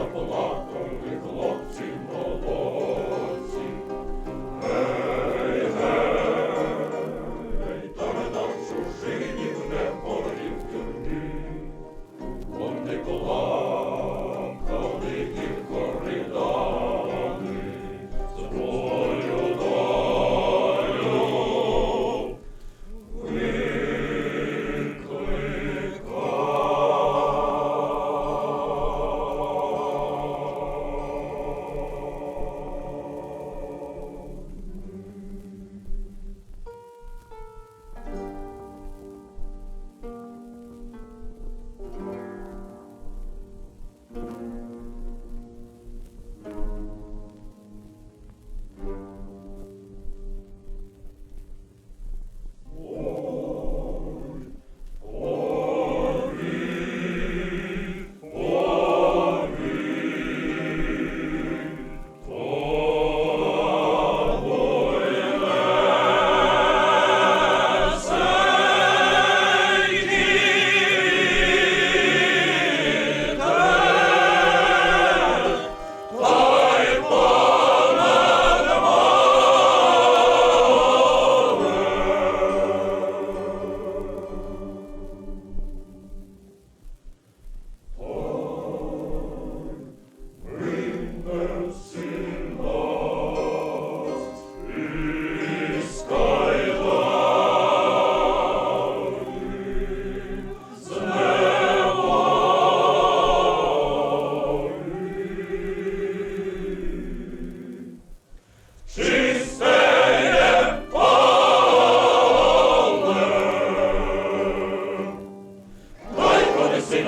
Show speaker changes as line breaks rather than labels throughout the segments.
заплакали хлопці молодці. Гей, та не дав чужині в не полів тюрмі. Он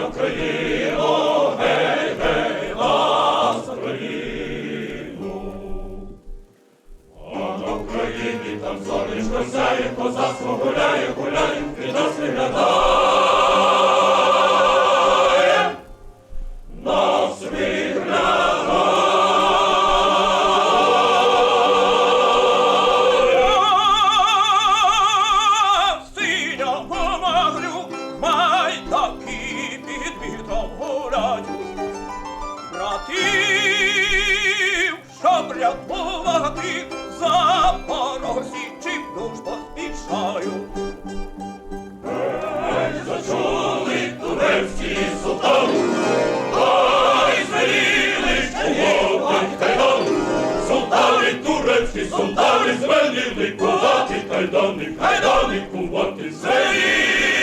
Україна! Щоб рятувати запорожці, чим душ поспішаю. Зачули турецькі султани, ай звеліли, що лопать. Султани турецькі, султани звеліли, кувати кайдани, кайдани кувати звеліли.